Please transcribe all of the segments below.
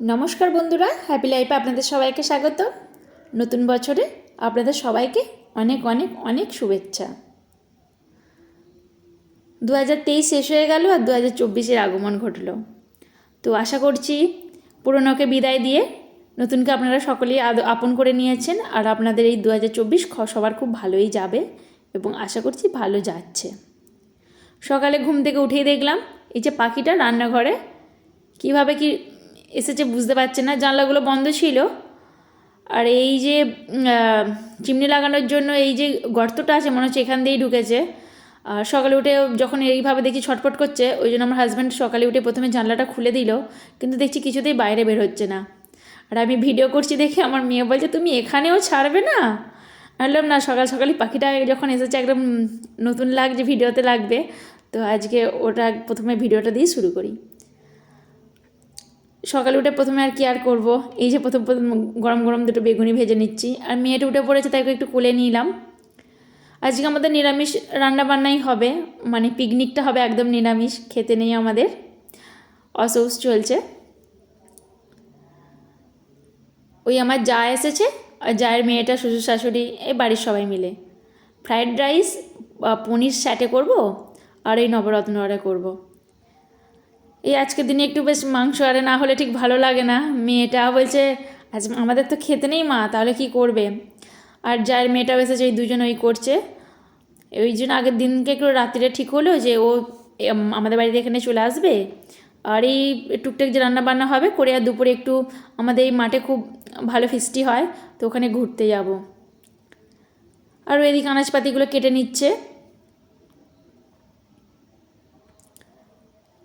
নমস্কার বন্ধুরা হ্যাপি লাইফে আপনাদের সবাইকে স্বাগত। নতুন বছরে আপনাদের সবাইকে অনেক অনেক অনেক শুভেচ্ছা। দু হাজার তেইশ শেষ হয়ে গেল আর দু হাজার চব্বিশের আগমন ঘটলো। তো আশা করছি পুরনোকে বিদায় দিয়ে নতুনকে আপনারা সকলেই আপন করে নিয়েছেন আর আপনাদের এই দু হাজার চব্বিশ সবার খুব ভালোই যাবে এবং আশা করছি ভালো যাচ্ছে। সকালে ঘুম থেকে উঠেই দেখলাম, এই যে পাখিটা রান্নাঘরে, কীভাবে কি এসেছে, বুঝতে পারছে না, জানলাগুলো বন্ধ ছিল। আর এই যে চিমনি লাগানোর জন্য এই যে গর্তটা আছে, মনে হচ্ছে এখান দিয়েই ঢুকেছে। আর সকালে উঠে যখন এইভাবে দেখি ছটফট করছে, ওই জন্য আমার হাজব্যান্ড সকালে উঠে প্রথমে জানলাটা খুলে দিল, কিন্তু দেখছি কিছুতেই বাইরে বের হচ্ছে না। আর আমি ভিডিও করছি দেখে আমার মেয়ে বলছে, তুমি এখানেও ছাড়বে না? বললাম, না, সকাল সকালই পাখিটা যখন এসেছে একদম নতুন লাগছে ভিডিওতে লাগবে, তো আজকে ওটা প্রথমে ভিডিওটা দিয়ে শুরু করি। সকালে উঠে প্রথমে আর কি আর করব? এই যে প্রথম প্রথম গরম গরম দুটো বেগুনি ভেজে নিচ্ছি। আর মেয়েটা উঠে পড়েছে তাকে একটু কোলে নিলাম। আজকে আমাদের নিরামিষ রান্নাবান্নাই হবে মানে পিকনিকটা হবে একদম নিরামিষ, খেতে নেই আমাদের। অসৌস চলছে। ওই আমার যা এসেছে, আর জায়ের মেয়েটা, শ্বশুর শাশুড়ি, এই বাড়ির সবাই মিলে। ফ্রায়েড রাইস পনির স্যাটে করব, আর এই নবরত্ন আরে করব। এই আজকের দিনে একটু বেশ মাংস আরে না হলে ঠিক ভালো লাগে না। মেয়েটা বলছে, আজ আমাদের তো খেতে নেই মা, তাহলে কি করবে? আর যার মেয়েটাও এসেছে এই দুজন ওই করছে। ওই জন্য আগের দিনকে একটু রাত্রিরে ঠিক হলো যে, ও আমাদের বাড়িতে এখানে চলে আসবে। আর এই টুকটাক যে রান্না বান্না হবে, করে আর দুপুরে একটু আমাদের এই মাঠে খুব ভালো ফিস্টি হয়, তো ওখানে ঘুরতে যাব। আর ওইদিকে আনাজপাতিগুলো কেটে নিচ্ছে।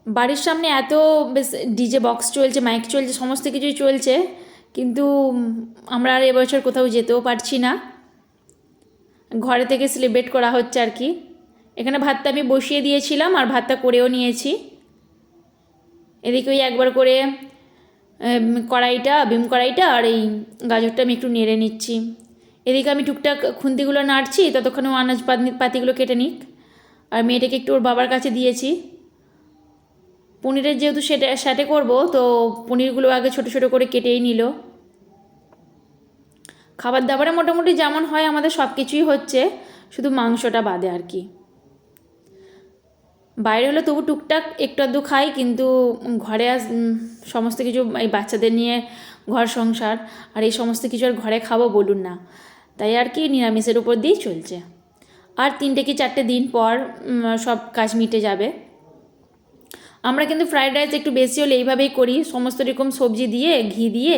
বাড়ির সামনে এত বেশ ডিজে বক্স চলছে মাইক চলছে, সমস্ত কিছুই চলছে, কিন্তু আমরা আর এবছর কোথাও যেতেও পারছি না। ঘরে থেকে সেলিব্রেট করা হচ্ছে আর কি। এখানে ভাতটা আমি বসিয়ে দিয়েছিলাম আর ভাতটা করেও নিয়েছি। এদিকে ওই একবার করে কড়াইটা, বিম কড়াইটা আর এই গাজরটা আমি একটু নেড়ে নিচ্ছি। এদিকে আমি টুকটাক খুন্তিগুলো নাড়ছি, ততক্ষণে আনাজ পাতি- পাতিগুলো কেটে নিক। আর মেয়েটাকে একটু ওর বাবার কাছে দিয়েছি। পনিরের যেহেতু সেটা স্যাটে করব, তো পনিরগুলো আগে ছোট ছোট করে কেটেই নিল। খাবার দাবারে মোটামুটি যেমন হয় আমাদের সব কিছুই হচ্ছে, শুধু মাংসটা বাদে আর কি। বাইরে হলে তবু টুকটাক একটু আধটু খাই, কিন্তু ঘরে আস সমস্ত কিছু এই বাচ্চাদের নিয়ে ঘর সংসার, আর এই সমস্ত কিছু আর ঘরে খাব বলুন না। তাই আর কি নিরামিষের উপর দিয়েই চলছে। আর তিনটে কি চারটে দিন পর সব কাজ মিটে যাবে। আমরা কিন্তু ফ্রায়েড রাইস একটু বেশি হলে এইভাবেই করি, সমস্ত রকম সবজি দিয়ে, ঘি দিয়ে,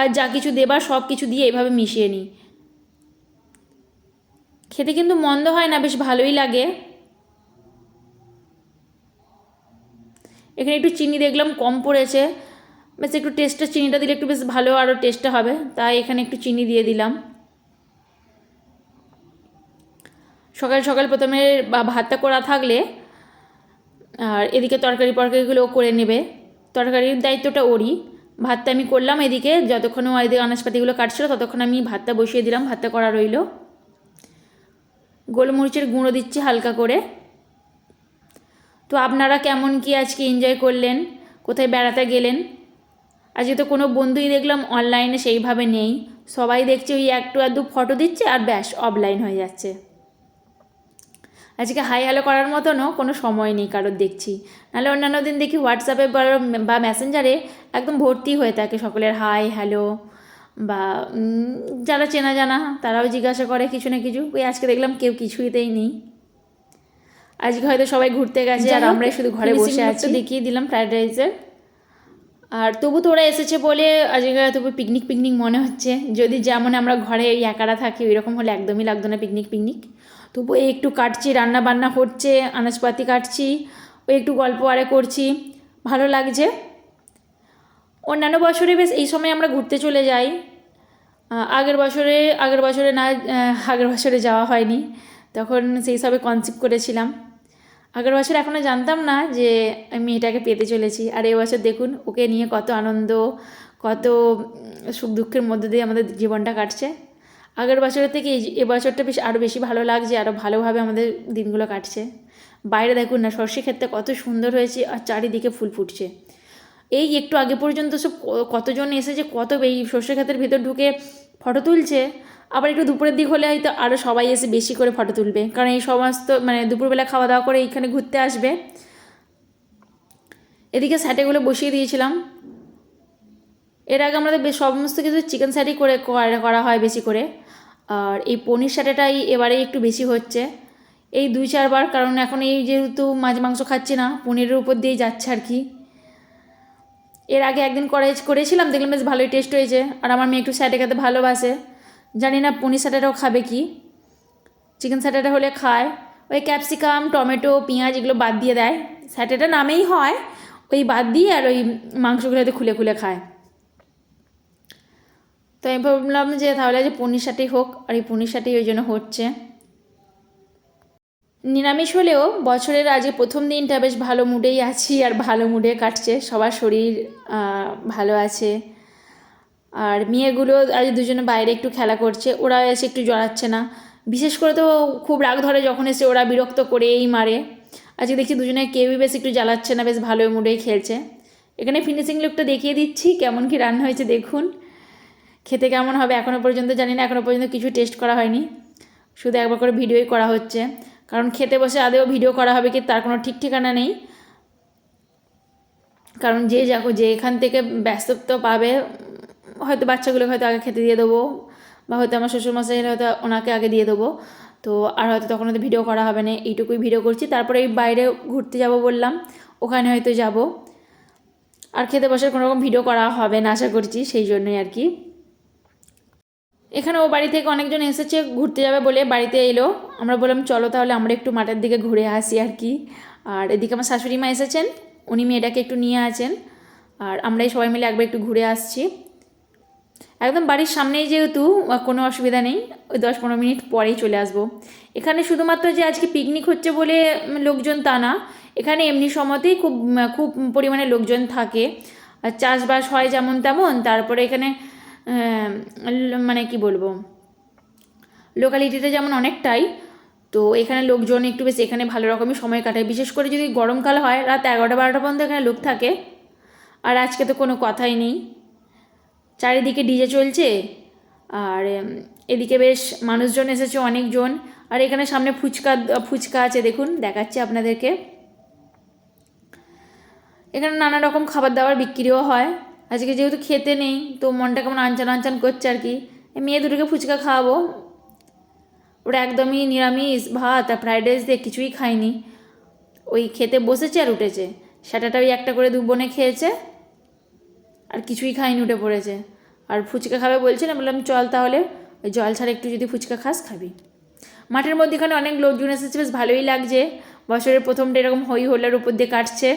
আর যা কিছু দেবার সব কিছু দিয়ে এইভাবে মিশিয়ে নিই। খেতে কিন্তু মন্দ হয় না, বেশ ভালোই লাগে। এখানে একটু চিনি দেখলাম কম পড়েছে, বেশ একটু টেস্টটা চিনিটা দিলে একটু বেশ ভালো আরও টেস্টটা হবে, তাই এখানে একটু চিনি দিয়ে দিলাম। সকাল সকাল প্রথমে ভাতটা করা থাকলে আর এদিকে তরকারি ফরকারিগুলো করে নেবে। তরকারির দায়িত্বটা ওরই। ভাতটা আমি করলাম এদিকে, যতক্ষণ ও এদিকে আনাজপাতিগুলো কাটছিল ততক্ষণ আমি ভাতটা বসিয়ে দিলাম, ভাতটা করা রইল। গোলমরিচের গুঁড়ো দিচ্ছি হালকা করে। তো আপনারা কেমন কি আজকে এনজয় করলেন? কোথায় বেড়াতে গেলেন? আজকে তো কোনো বন্ধুই দেখলাম অনলাইনে সেইভাবে নেই। সবাই দেখছে ওই একটু আধটু ফটো দিচ্ছে আর ব্যাস অফলাইন হয়ে যাচ্ছে। আজকে হাই হ্যালো করার মতনও কোনো সময় নেই কারোর দেখছি। নাহলে অন্যান্য দিন দেখি হোয়াটসঅ্যাপে বা- মেসেঞ্জারে একদম ভর্তি হয়ে থাকে সকলের হাই হ্যালো বা যারা চেনা জানা তারাও জিজ্ঞাসা করে কিছু না কিছু। ওই আজকে দেখলাম কেউ কিছুইতেই নেই। আজকে হয়তো সবাই ঘুরতে গেছে আর আমরাই শুধু ঘরে বসে আছি। দেখিয়ে দিলাম ফ্রাইড রাইসের আর তবু তোরা এসেছে বলে আজকে তবু পিকনিক পিকনিক মনে হচ্ছে। যদি যেমন আমরা ঘরে একারা থাকি ওই রকম হলে একদমই লাগতো না পিকনিক পিকনিক তবু এই একটু কাটছি রান্না বান্না হচ্ছে, আনাজপাতি কাটছি, ওই একটু গল্প আরে করছি, ভালো লাগছে। অন্যান্য বছরে বেশ এই সময় আমরা ঘুরতে চলে যাই। আগের বছরে আগের বছরে না আগের বছরে যাওয়া হয়নি, তখন সেই সবে কনসেপ্ট করেছিলাম। আগের বছর এখনও জানতাম না যে আমি মেয়েটাকে পেতে চলেছি, আর এবছর দেখুন, ওকে নিয়ে কত আনন্দ, কত সুখ দুঃখের মধ্যে দিয়ে আমাদের জীবনটা কাটছে। আগের বছরের থেকে এই এবছরটা বেশ আরও বেশি ভালো লাগছে আরও ভালোভাবে আমাদের দিনগুলো কাটছে। বাইরে দেখুন না, সর্ষে ক্ষেত্রে কত সুন্দর হয়েছে আর চারিদিকে ফুল ফুটছে। এই একটু আগে পর্যন্ত সব কতজন এসেছে, কত এই সর্ষে ক্ষেতের ভেতর ঢুকে ফটো তুলছে। আবার একটু দুপুরের দিক হলে হয়তো আরও সবাই এসে বেশি করে ফটো তুলবে, কারণ এই সমস্ত মানে দুপুরবেলা খাওয়া দাওয়া করে এইখানে ঘুরতে আসবে। এদিকে স্যাটেগুলো বসিয়ে দিয়েছিলাম। এর আগে আমাদের সমস্ত কিছু চিকেন স্যাটই করে করা- করা হয় বেশি করে। আর এই পনির স্যাটেটাই এবারে একটু বেশি হচ্ছে। এই দুই চারবার, কারণ এখন এই যেহেতু মাছ মাংস খাচ্ছি না, পনিরের উপর দিয়েই যাচ্ছে আর কি। এর আগে একদিন করে করেছিলাম, দেখলাম বেশ ভালোই টেস্ট হয়েছে। আর আমার মেয়ে একটু স্যাটে খেতে ভালোবাসে। জানি না পনির স্যাটাটাও খাবে কি। চিকেন স্যাটাটা হলে খায়। ওই ক্যাপসিকাম টমেটো, পেঁয়াজ এগুলো বাদ দিয়ে দেয়। স্যাটাটা নামেই হয়। ওই বাদ দিয়ে আর ওই মাংসগুলোতে খুলে খুলে খায়। তো আমি ভাবলাম যে তাহলে যে পনির হোক আর এই পনির ওই জন্য হচ্ছে। নিরামিষ হলেও বছরের আজকে প্রথম দিনটা বেশ ভালো মুডেই আছি আর ভালো মুডে কাটছে, সবার শরীর ভালো আছে। আর মেয়েগুলো আজ দুজনে বাইরে একটু খেলা করছে ওরা এসে একটু জড়াচ্ছে না। বিশেষ করে তো খুব রাগ ধরে যখন এসে ওরা বিরক্ত করেই মারে। আজকে দেখছি দুজনে কেউই বেশ একটু জ্বালাচ্ছে না, বেশ ভালো মুডেই খেলছে। এখানে ফিনিশিং লুকটা দেখিয়ে দিচ্ছি, কেমন কি রান্না হয়েছে দেখুন। খেতে কেমন হবে এখনও পর্যন্ত জানি না এখনও পর্যন্ত কিছু টেস্ট করা হয়নি। শুধু একবার করে ভিডিওই করা হচ্ছে। কারণ খেতে বসে আদেও ভিডিও করা হবে কি তার কোনো ঠিক ঠিকানা নেই। কারণ যে যাকো, যে এখান থেকে ব্যস্তত্ব পাবে, হয়তো বাচ্চাগুলোকে হয়তো আগে খেতে দিয়ে দেবো, বা হয়তো আমার শ্বশুরমশাই হয়তো ওনাকে আগে দিয়ে দেবো। তো আর হয়তো তখন হয়তো ভিডিও করা হবে না, এইটুকুই ভিডিও করছি। তারপরে এই বাইরে ঘুরতে যাব বললাম, ওখানে হয়তো যাব। আর খেতে বসার কোনো রকম ভিডিও করা হবে না, আশা করছি, সেই জন্যই আর কি। এখানে ও বাড়ি থেকে অনেকজন এসেছে, ঘুরতে যাবে বলে বাড়িতে এলো। আমরা বললাম, চলো তাহলে আমরা একটু মাঠের দিকে ঘুরে আসি আর কি। আর এদিকে আমার শাশুড়ি মা এসেছেন, উনি মেয়েটাকে একটু নিয়ে আছেন। আর আমরাই সবাই মিলে একবার একটু ঘুরে আসছি। একদম বাড়ির সামনেই যেহেতু কোনো অসুবিধা নেই, ওই দশ পনেরো মিনিট পরেই চলে আসব। এখানে শুধুমাত্র যে আজকে পিকনিক হচ্ছে বলে লোকজন তা না। এখানে এমনি সময়তেই খুব খুব পরিমাণে লোকজন থাকে। আর চাষবাস হয় যেমন তেমন, তারপরে এখানে মানে কি বলব? লোকালিটিটা যেমন অনেকটাই, তো এখানে লোকজন একটু বেশ, এখানে ভালো রকমই সময় কাটায়। বিশেষ করে যদি গরমকাল হয়, রাত এগারোটা বারোটা পর্যন্ত এখানে লোক থাকে। আর আজকে তো কোনো কথাই নেই। চারিদিকে ডিজে চলছে। আর এদিকে বেশ মানুষজন এসেছে, অনেকজন। আর এখানে সামনে ফুচকা ফুচকা আছে, দেখুন, দেখাচ্ছি আপনাদেরকে। এখানে নানা রকম খাবার দাবার বিক্রিও হয়। আজকে যেহেতু খেতে নেই, তো মনটা কেমন আনচান আনচান করছে আর কি। মেয়ে দুটোকে ফুচকা খাওয়াবো। ওরা একদমই নিরামিষ, ভাত আর ফ্রাইড রাইস দিয়ে কিছুই খায়নি। ওই খেতে বসেছে আর উঠেছে। সেটাটা ওই একটা করে দু বোনে খেয়েছে আর কিছুই খাইনি উঠে পড়েছে। আর ফুচকা খাবে বলছে না বললাম, চল তাহলে, ওই জল ছাড়া একটু যদি ফুচকা খাস, খাবি। মাঠের মধ্যেখানে অনেক লোকজন এসেছে, বেশ ভালোই লাগছে। বছরের প্রথমটা এরকম হই হোল্লার উপর দিয়ে কাটছে।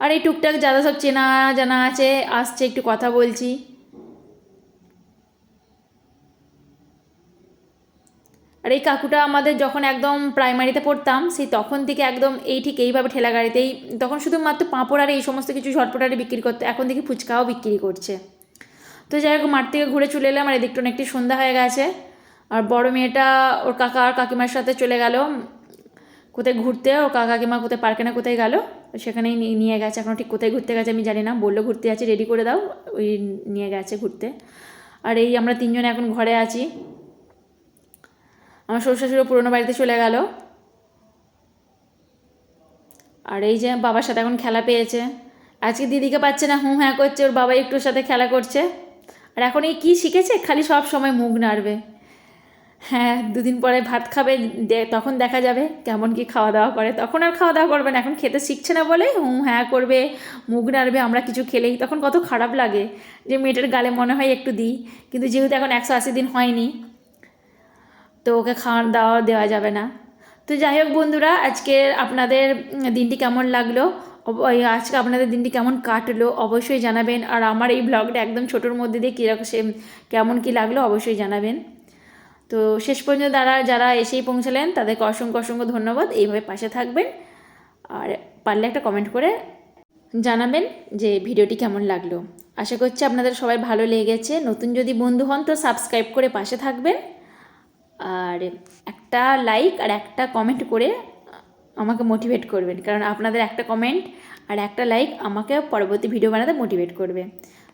আর এই টুকটাক যারা সব চেনা জানা আছে, আসছে, একটু কথা বলছি। আর এই কাকুটা আমাদের যখন একদম প্রাইমারিতে পড়তাম সেই তখন থেকে একদম এই ঠিক এইভাবে ঠেলা গাড়িতেই, তখন শুধুমাত্র পাঁপড় আর এই সমস্ত কিছু ঝটপটারে বিক্রি করতো, এখন দেখি ফুচকাও বিক্রি করছে। তো যাই হোক, মাঠ থেকে ঘুরে চলে এলাম, আর এদিকটা অনেকটি সন্ধ্যা হয়ে গেছে, আর বড় মেয়েটা ওর কাকা আর কাকিমার সাথে চলে গেল। কোথায় ঘুরতে, ওর কাকা কাকিমা কোথায়, পার্কে না কোথায় গেল? সেখানেই নিয়ে- গেছে। এখন ঠিক কোথায় ঘুরতে গেছে আমি জানি না। বলল ঘুরতে যাচ্ছে রেডি করে দাও। ওই নিয়ে গেছে ঘুরতে। আর এই আমরা তিনজন এখন ঘরে আছি। আমার শ্বশুর শাশুড়ি পুরোনো বাড়িতে চলে গেল। আর এই যে বাবার সাথে এখন খেলা পেয়েছে। আজকে দিদিকে পাচ্ছে না, হুঁ হ্যাঁ করছে। ওর বাবা একটুর সাথে খেলা করছে। আর এখন এই কী শিখেছে? খালি সব সময় মুখ নাড়বে। হ্যাঁ দুদিন পরে ভাত খাবে তখন দেখা যাবে কেমন কি খাওয়া দাওয়া করে। তখন আর খাওয়া দাওয়া করবে না, এখন খেতে শিখছে না বলে হুঁ হ্যাঁ করবে, মুখ নাড়বে, আমরা কিছু খেলেই। তখন কত খারাপ লাগে যে মেয়েটার গালে মনে হয় একটু দিই, কিন্তু যেহেতু এখন একশো আশি দিন হয়নি, তো ওকে খাওয়ার দাওয়া দেওয়া যাবে না। তো যাই হোক বন্ধুরা, আজকে আপনাদের দিনটি কেমন লাগল? আজকে আপনাদের দিনটি কেমন কাটলো? অবশ্যই জানাবেন। আর আমার এই ব্লগটা একদম ছোটোর মধ্যে দিয়ে কীরকম সে, কেমন কী লাগল? অবশ্যই জানাবেন। তো শেষ পর্যন্ত যারা যারা এসেই পৌঁছালেন, তাদেরকে অসংখ্য অসংখ্য ধন্যবাদ। এইভাবে পাশে থাকবেন আর পারলে একটা কমেন্ট করে জানাবেন যে ভিডিওটি কেমন লাগল। আশা করছি আপনাদের সবাই ভালো লেগেছে। নতুন যদি বন্ধু হন তো সাবস্ক্রাইব করে পাশে থাকবেন। আর একটা লাইক আর একটা কমেন্ট করে আমাকে মোটিভেট করবেন। কারণ আপনাদের একটা কমেন্ট আর একটা লাইক আমাকে পরবর্তী ভিডিও বানাতে মোটিভেট করবে।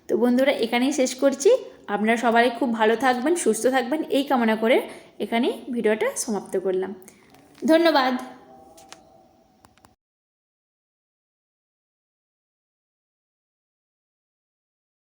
তো বন্ধুরা, এখানেই শেষ করছি। আপনারা সবাই খুব ভালো থাকবেন, সুস্থ থাকবেন। এই কামনা করে এখানেই ভিডিওটা সমাপ্ত করলাম। ধন্যবাদ।